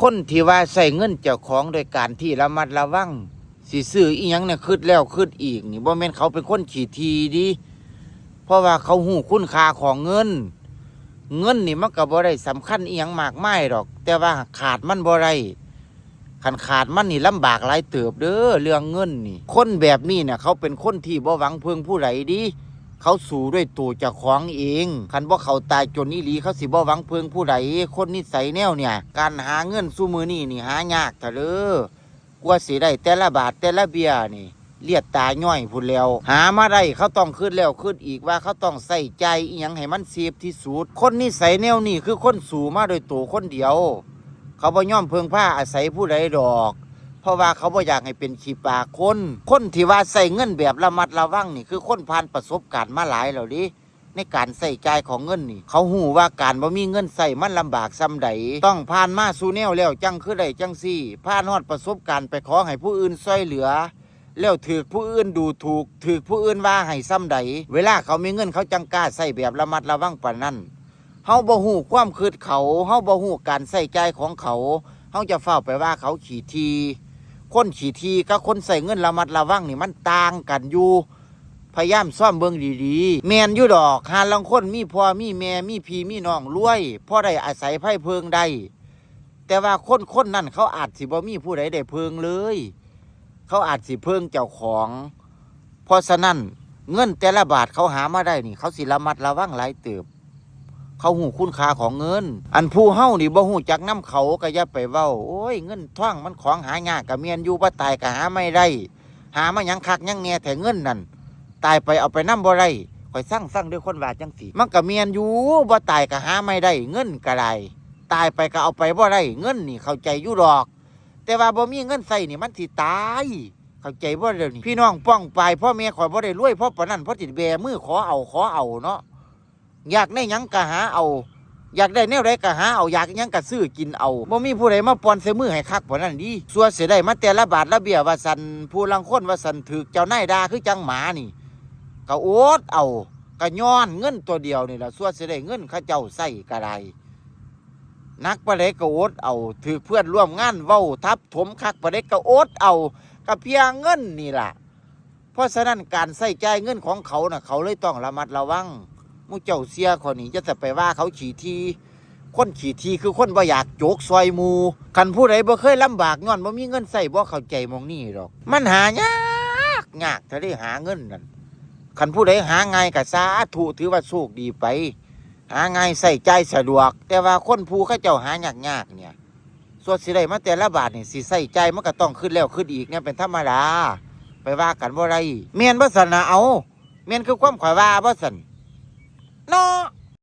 คนที่ว่าใส่เงินเจ้าของโดยการที่ระมัดระวังสิซื้ออีหยังเนี่ยคืดแล้วคืดอีก นี่บ่แม่นเขาเป็นคนขี้ทีดิเพราะว่าเขาหูคุณค่าของเงิน เงินนี่มันก็บ่ได้สำคัญอีหยังมากมายดอก แต่ว่าขาดมันบ่ได้คันขาดมันนี่ลำบากหลายเติบเด้อเรื่องเงินนี่ คนแบบนี้เนี่ยเขาเป็นคนที่บ่หวังเพิงผู้ใดดิ เขาสู่ด้วยตัวจ้าของเอง คันว่าเขาตายจนอีหลีเขาสิบ่หวังเพิงผู้ใดคนนิสัยแนวเนี่ย การหาเงินสู้มือนี่นี่หายากเถอะเด้อกว่าสิได้แต่ละบาทแต่ละเบียนี่เลียดตาย่อยพุ่นแล้ว หามาได้เขาต้องขึ้นแล้วขึ้นอีกว่าเขาต้องใส่ใจอีหยังให้มันเสียบที่สุดคนนิสัยแนวนี่คือคนสู่มาโดยตัวคนเดียว เขาบ่ย่อมเพิงผ้าอาศัยผู้ใดดอก ราะว่าเขาบ่อยากให้เป็นขี้ปากคน คนที่ว่าใส่เงินแบบระมัดระวังนี่คือคนผ่านประสบการณ์มาหลายแล้วดิในการใส่ใจายของเงินนี่ เขาหูว่าการบ่มีเงินใส่มันลำบากซ้ำใดต้องผ่านมาสู่แนวแล้วจังคือได้จังซี่ผ่านฮอดประสบการณ์ไปขอให้ผู้อื่นช่วยเหลือ แล้วถือผู้อื่นดูถูกถือผู้อื่นว่าให้ซ้ำใดเวลาเขามีเงินเขาจังกล้าใส่แบบระมัดระวังปานนั้นเฮาบ่ฮู้ความคิดเขาเฮาบ่ฮู้การใส่ใจายของเขาเฮาจะเฝ้าไปว่าเขาขี่ที คนขี่ทีกับคนใส่เงินระมัดระวังนี่มันต่างกันอยู่พยายามซ่อมเบิ่งดีๆ แมนอยู่ดอกหาลังคนมีพ่อมีแม่มีพี่มีน้องรวยพ่อได้อาศัยไพ่เพิงได้แต่ว่าคนคนนั้นเขาอาจสิบ่มีผู้ใดได้เพิงเลย เขาอาจสิเพิงเจ้าของ เพราะฉะนั้นเงินแต่ละบาทเขาหามาได้นี่ เขาสิระมัดระวังหลายเติบ เขาหูคุณค่าของเงิน อันผู้เฮานี่บ่หูจักน้ำเขาก็อย่าไปเว้า โอ้ยเงินท่องมันของหายากกะเมียนอยู่บ่ตายก็หาไม่ได้ หามาหยังคักหยังแหน่แต่เงินนั่นตายไปเอาไปนำบ่ได้ข่อยสั่งสั่งด้วยคนว่าจังสีมันก็เมียนอยู่บ่ตายก็หาไม่ได้ เงินก็ได้ตายไปก็เอาไปบ่ได้เงินนี่เข้าใจอยู่ดอก แต่ว่าบ่มีเงินใส่นี่มันสิตายเข้าใจบ่เดี๋ยวนี้พี่น้องป้องไปพ่อแม่ข่อยบ่ได้รวยเพราะปานนั้นเพราะจิตแบมือขอเอาขอเอาเนาะ อยากได้ยังก็หาเอา อยากได้แนวใดก็หาเอาอยากยังก็ซื้อกินเอาบ่มีผู้ใดมาปอนใส่มือให้คักปานนั้นดีส่วนเสียได้มาแต่ละบาทละเบียว่าสันผู้ลังคนว่าสันถูกเจ้านายด่าคือจังหมานี่ก็โอดเอาก็ย้อนเงินตัวเดียวนี่ล่ะส่วนเสียได้เงินเขาเจ้าใส่ก็ได้นักปานใดกโอดเอา ถือเพื่อนร่วมงานเว้าทับถมคักปานใดกโอดเอาก็เพียงเงินนี่ล่ะเพราะฉะนั้นการใส่ใจเงินของเขาน่ะเขาเลยต้องระมัดระวัง มูเจ้าเสียคนนี้จะแต่ไปว่าเขาขี่ทีคนขี่ทีคือคนบ่อยากโจกซอยมูคันผู้ใดบ่เคยลำบากย้อนบ่มีเงินใส่บ่เข้าใจมองนี่ดอก มันหายากยากถ้าได้หาเงินนั่นคันผู้ใดหาง่ายก็สาธุถือว่าโชคดีไป หาง่ายใส่ใจสะดวก แต่ว่าคนผู้เขาเจ้าหายากยากเนี่ยส่วนสิได้มาแต่ละบาทนี่สิใส่ใจมันก็ต้องขึ้นแล้วขึ้นอีกเนี่ยเป็นธรรมดาไปว่ากันบ่ไรเมียนบ่สันนะเอาเมียนคือความข่อยว่าบ่สัน เนาะ